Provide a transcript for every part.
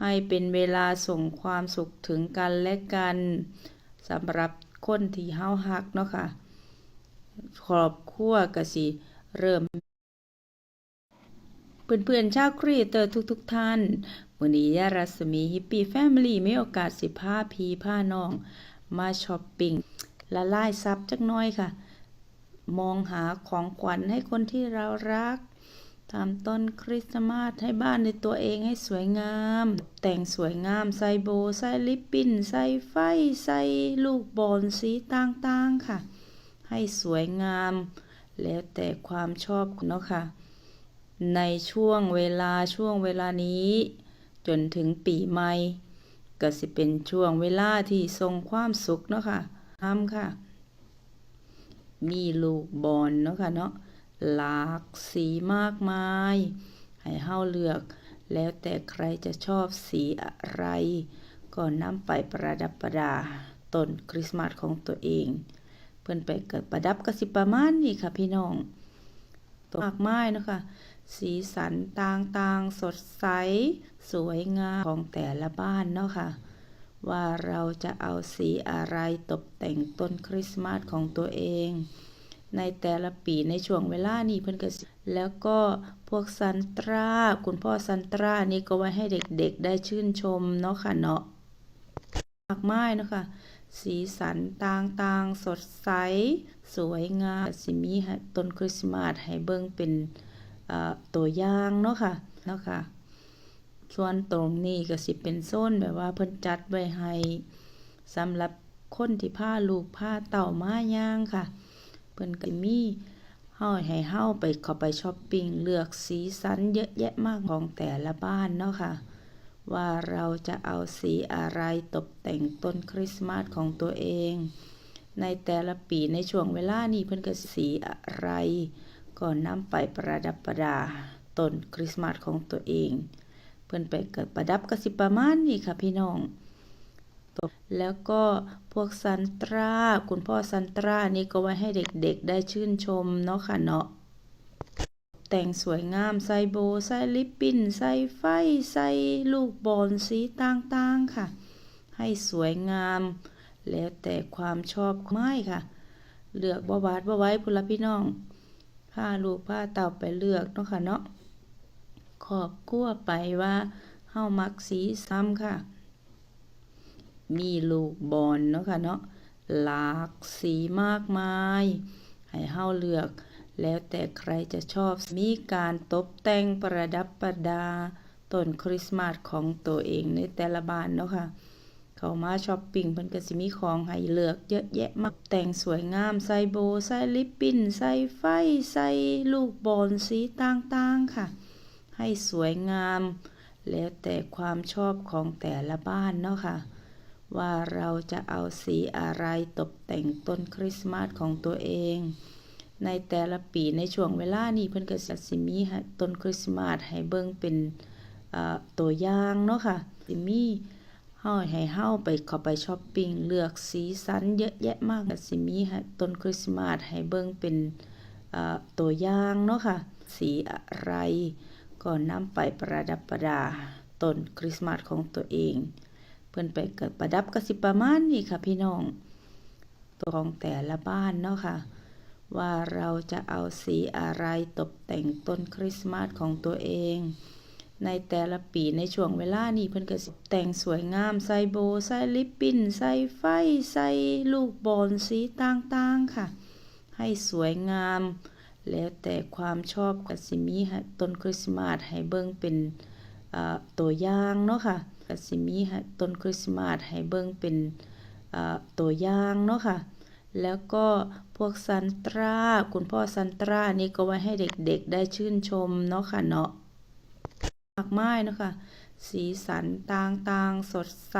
ให้เป็นเวลาส่งความสุขถึงกันและกันสำหรับคนที่เฮาฮักเนาะค่ะครอบครัวก็สิเริ่ม เพื่อนๆชาวครีเตอร์ทุกๆทท่านวันนี้ยารัศมีฮิปปี้แฟมิลี่มีโอกาสสิพาพีพาน้อง มาช้อปปิ้งละลายซับจักน้อยค่ะ มองหาของขวัญให้คนที่เรารัก ทำต้นคริสต์มาสให้บ้านในตัวเองให้สวยงาม แต่งสวยงามใส่โบใส่ลิปปิ้นใส่ไฟใส่ลูกบอลสีต่างๆค่ะ ให้สวยงาม แล้วแต่ความชอบเนาะค่ะ ในช่วงเวลาช่วงเวลานี้ จนถึงปีใหม่ก็สิเป็นช่วงเวลาที่ทรงความสุขเนาะค่ะทำค่ะ มีลูกบอลเนาะค่ะเนาะ หลากสีมากมาย ให้เฮาเลือก แล้วแต่ใครจะชอบสีอะไร ก็นำไปประดับประดาต้นคริสต์มาสของตัวเอง เพื่อนไปเกิดประดับกระสิประมาณนี้ค่ะพี่น้องตัวมากมายเนาะค่ะสีสันต่างๆ สดใส สวยงามของแต่ละบ้านเนาะค่ะว่าเราจะเอาสีอะไรตกแต่งต้นคริสต์มาสของตัวเอง ในแต่ละปีในช่วงเวลานี้เพิ่นก็แล้วก็พวกซันตราคุณพ่อซันตรานี่ก็ไว้ให้เด็กๆได้ชื่นชมเนาะค่ะเนาะมากมายเนาะค่ะสีสันต่างๆ สดใส สวยงามสิมีต้นคริสต์มาสให้เบิ่งเป็นตัวอย่างเนาะค่ะเนาะค่ะ ส่วนตรงนี้ก็สิเป็นโซนแบบว่าเพิ่นจัดไว้ให้สำหรับคนที่พาลูกพาเต่ามาย่างค่ะ เพิ่นก็มีเฮาให้เฮาไปเข้าไปช้อปปิ้งเลือกสีสันเยอะแยะมากของแต่ละบ้านเนาะค่ะ ว่าเราจะเอาสีอะไรตกแต่งต้นคริสต์มาสของตัวเอง ในแต่ละปีในช่วงเวลานี้เพิ่นก็สีอะไรก็นนำไปประดับประดาต้นคริสต์มาสของตัวเอง เพื่อนไปเกิดประดับกสิประมาณนี้ค่ะพี่น้อง แล้วก็พวกซันตราคุณพ่อซันตรานี่ก็ไว้ให้เด็กๆได้ชื่นชมเนาะค่ะเนาะแต่งสวยงามใส่โบใส่ลิปปิ้นใส่ไฟใส่ลูกบอลสีต่างๆค่ะ ให้สวยงาม แล้วแต่ความชอบไม่ค่ะ เลือกบวาดบวไว้พุลพี่น้องพาลูกพาเต่าไปเลือกเนาะค่ะเนาะขอบกั้วไปว่าเฮามักสีซ้ำค่ะ มีลูกบอลเนาะค่ะเนาะหลากสีมากมายให้เฮาเลือก แล้วแต่ใครจะชอบมีการตกแต่งประดับประดาต้นคริสต์มาสของตัวเองในแต่ละบ้านเนาะค่ะเขามาช้อปปิ้งเพิ่นก็สิมีของให้เลือกเยอะแยะมากแต่งสวยงามใส่โบใส่ลิปปิ้นใส่ไฟใส่ลูกบอลสีต่างๆค่ะ ให้สวยงาม แล้วแต่ความชอบของแต่ละบ้านเนาะค่ะ ว่าเราจะเอาสีอะไรตกแต่งต้นคริสต์มาสของตัวเอง ในแต่ละปีในช่วงเวลานี้เพิ่นก็จะสิมีต้นคริสต์มาสให้เบิ่งเป็นตัวอย่างเนาะค่ะสิมีเฮาให้เฮาไปเข้าไปช้อปปิ้งเลือกสีสันเยอะแยะมากสิมีต้นคริสต์มาสให้เบิ่งเป็นตัวอย่างเนาะค่ะ สีอะไรก็นำไปประดับประดาต้นคริสต์มาสของตัวเอง พื่อนไปเกิดประดับกสิประมาณนี้ค่ะพี่น้องตัวของแต่ละบ้านเนาะค่ะ ว่าเราจะเอาสีอะไรตกแต่งต้นคริสต์มาสของตัวเอง ในแต่ละปีในช่วงเวลานี้เพิ่นก็สิแต่งสวยงามใส่โบใส่ลิปปิ้นใส่ไฟใส่ลูกบอลสีต่างๆค่ะ ให้สวยงาม แล้วแต่ความชอบก็สิมีต้นคริสต์มาสให้เบิ่งเป็น ตัวอย่างเนาะค่ะก็สิมีต้นคริสต์มาสให้เบิ่งเป็นตัวอย่างเนาะค่ะแล้วก็พวกซันตราคุณพ่อซันตรานี่ก็ไว้ให้เด็กๆได้ชื่นชมเนาะค่ะเนาะมากมายเนาะค่ะสีสันต่างๆ สดใส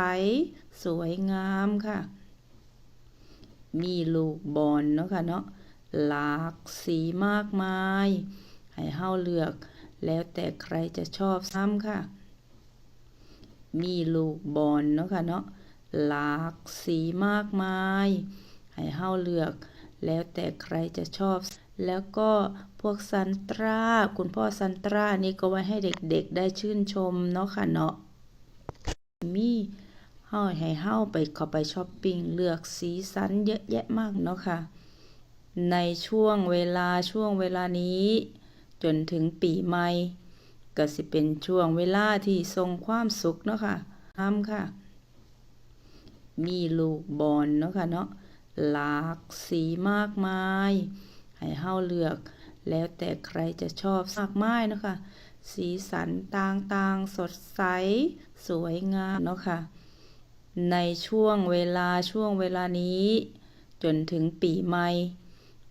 สวยงามค่ะ มีลูกบอลเนาะค่ะเนาะหลากสีมากมาย ให้เฮาเลือก แล้วแต่ใครจะชอบซ้ำค่ะ มีลูกบอลเนาะค่ะเนาะหลากสีมากมาย ให้เฮาเลือก แล้วแต่ใครจะชอบ แล้วก็พวกซันตรา คุณพ่อซันตรานี่ก็ไว้ให้เด็กๆได้ชื่นชมเนาะค่ะเนาะ มีเฮาให้เฮาไปเข้าไปช้อปปิ้งเลือกสีสันเยอะแยะมากเนาะค่ะ ในช่วงเวลาช่วงเวลานี้ จนถึงปีใหม่ก็สิเป็นช่วงเวลาที่ทรงความสุขเนาะค่ะทำค่ะ มีลูกบอลเนาะค่ะเนาะหลากสีมากมาย ให้เฮาเลือก แล้วแต่ใครจะชอบมากมายเนาะค่ะ สีสันต่างๆ สดใส สวยงามเนาะค่ะ ในช่วงเวลาช่วงเวลานี้ จนถึงปีใหม่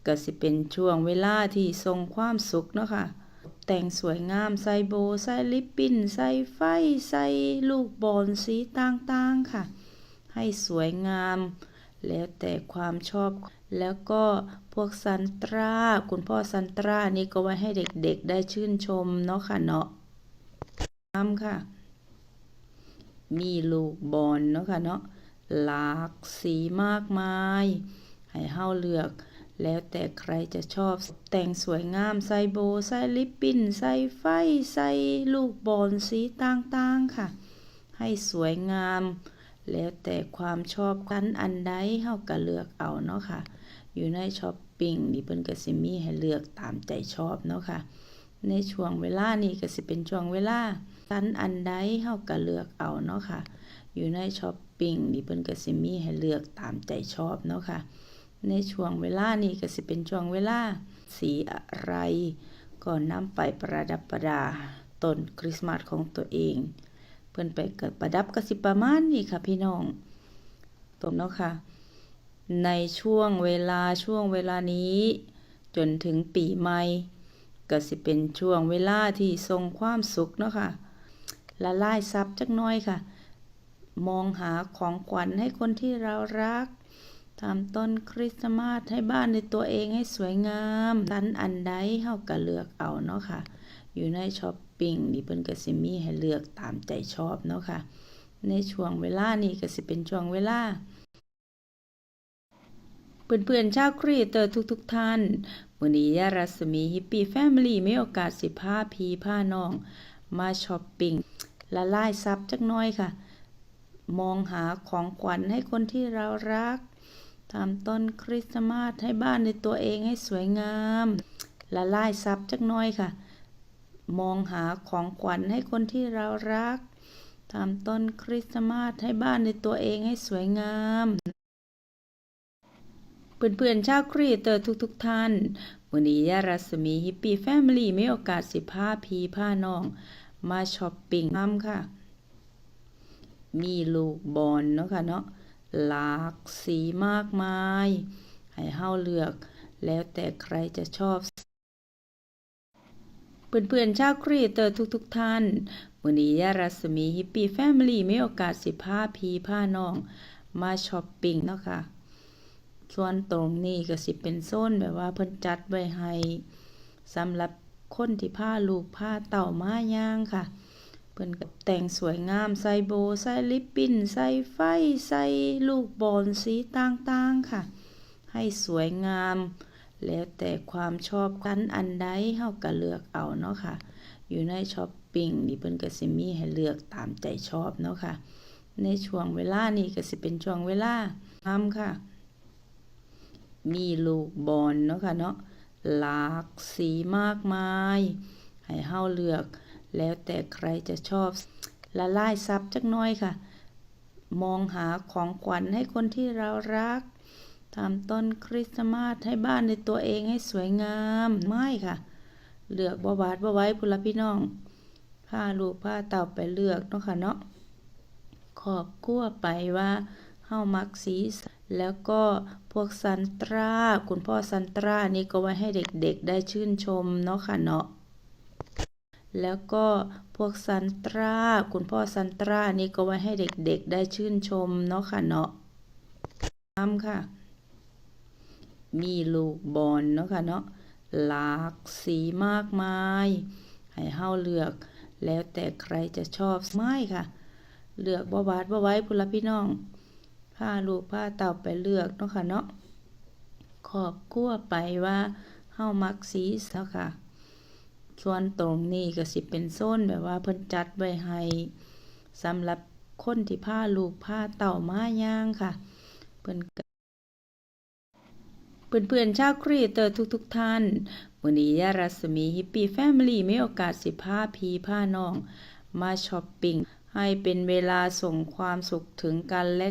ก็สิเป็นช่วงเวลาที่ทรงความสุขเนาะค่ะ แต่งสวยงามใส่โบใส่ลิปปิ้น ใส่ไฟ ใส่ลูกบอลสีต่างๆค่ะ ให้สวยงาม แล้วแต่ความชอบ แล้วก็พวกซันตรา คุณพ่อซันตรานี่ก็ไว้ให้เด็กๆได้ชื่นชมเนาะค่ะเนาะตามค่ะ มีลูกบอลเนาะค่ะเนาะหลากสีมากมาย ให้เฮาเลือก แล้วแต่ใครจะชอบแต่งสวยงามใส่โบใส่ลิปปิ้นใส่ไฟใส่ลูกบอลสีต่างๆค่ะ ให้สวยงาม แล้วแต่ความชอบกันอันใดเฮาก็เลือกเอาเนาะค่ะ อยู่ในช้อปปิ้งนี่เพิ่นก็สิมีให้เลือกตามใจชอบเนาะค่ะ ในช่วงเวลานี้ก็สิเป็นช่วงเวลากันอันใดเฮาก็เลือกเอาเนาะค่ะ อยู่ในช้อปปิ้งนี่เพิ่นก็สิมีให้เลือกตามใจชอบเนาะค่ะ ในช่วงเวลานี้ก็สิเป็นช่วงเวลาสีอะไรก็นนำไปประดับประดาต้นคริสต์มาสของตัวเอง เพิ่นไปกับประดับก็สิประมาณนี้ค่ะพี่น้องตรงเนาะค่ะ ในช่วงเวลาช่วงเวลานี้ จนถึงปีใหม่ก็สิเป็นช่วงเวลาที่ทรงความสุขเนาะค่ะละลายซับจักหน้อยค่ะ มองหาของขวัญให้คนที่เรารัก ทำต้นคริสต์มาสให้บ้านในตัวเองให้สวยงามดันอันใดเฮาก็เลือกเอาเนาะค่ะ อยู่ในช้อปปิ้งนี่เพิ่นก็สิมีให้เลือกตามใจชอบเนาะค่ะ ในช่วงเวลานี้ก็สิเป็นช่วงเวลาเพื่อนๆชาวครีเอเตอร์ทุกๆทท่านมื้อนี้ยารัศมีฮิปปี้แฟมิลี่มีโอกาสสิพาพี่พาน้อง มาช้อปปิ้งละลายซับจักหน้อยค่ะ มองหาของขวัญให้คนที่เรารัก ทำต้นคริสต์มาสให้บ้านในตัวเองให้สวยงาม ละลายซับจักน้อยค่ะ มองหาของขวัญให้คนที่เรารักทำต้นคริสต์มาสให้บ้านในตัวเองให้สวยงามเพื่อนๆชาวครีเอเตอร์ทุกๆทท่าน วันนี้ยารัศมีฮิปปี้แฟมิลี่มีโอกาสสิพาพี่พาน้อง มาช้อปปิ้งน้ำค่ะ มีลูกบอลเนาะค่ะเนาะ หลากสีมากมาย ให้เฮาเลือก แล้วแต่ใครจะชอบ เพื่อนๆชาวครีเอเตอร์ทุกๆทท่านวันนี้ยารัศมีฮิปปี้แฟมิลี่มีโอกาสสิพาพี่พาน้อง มาช้อปปิ้งเนาะค่ะส่วนตรงนี้ก็สิเป็นโซนแบบว่าเพิ่นจัดไว้ให้สำหรับคนที่พาลูกพาเต่ามาย่างค่ะ เพิ่นก็แต่งสวยงามใส่โบใส่ลิปปิ้นใส่ไฟใส่ลูกบอลสีต่างๆค่ะ ให้สวยงาม แล้วแต่ความชอบกันอันใดเฮาก็เลือกเอาเนาะค่ะ อยู่ในช้อปปิ้งนี่เพิ่นก็สิมีให้เลือกตามใจชอบเนาะค่ะ ในช่วงเวลานี้ก็สิเป็นช่วงเวลาทำค่ะ มีลูกบอลเนาะค่ะเนาะหลากสีมากมาย ให้เฮาเลือก แล้วแต่ใครจะชอบละลายซับจักน้อยค่ะ มองหาของขวัญให้คนที่เรารักทำต้นคริสต์มาสให้บ้านในตัวเองให้สวยงามไม่ค่ะ เลือกบ่บาดบ่ไว้พุลพี่น้องพาลูกพาเต่าไปเลือกเนาะค่ะเนาะขอบคั่วไปว่าเฮามักสีแล้วก็พวกซันตรา คุณพ่อซันตรานี่ก็ไว้ให้เด็กๆได้ชื่นชมเนาะค่ะเนาะ แล้วก็พวกซันตราคุณพ่อซันตรานี่ก็ไว้ให้เด็กๆได้ชื่นชมเนาะค่ะเนาะตามค่ะ มีลูกบอลเนาะค่ะเนาะหลากสีมากมาย ให้เฮาเลือก แล้วแต่ใครจะชอบไม่ค่ะ เลือกบ่บาดบ่ไว้พุ่ละพี่น้องพาลูกพาเต่าไปเลือกเนาะค่ะเนาะขอบคั่วไปว่าเฮามักสีเนาะค่ะ ส่วนตรงนี้ก็สิเป็นโซนแบบว่าเพิ่นจัดไว้ให้สำหรับคนที่พาลูกพาเต่ามาย่างค่ะ เพิ่นเพื่อนๆชาวครีเอเตอร์ทุกๆท่านมื้อนี้ยารัศมีฮิปปี้แฟมิลี่มีโอกาสสิพาพี่พาน้อง มาช้อปปิ้งให้เป็นเวลาส่งความสุขถึงกันและ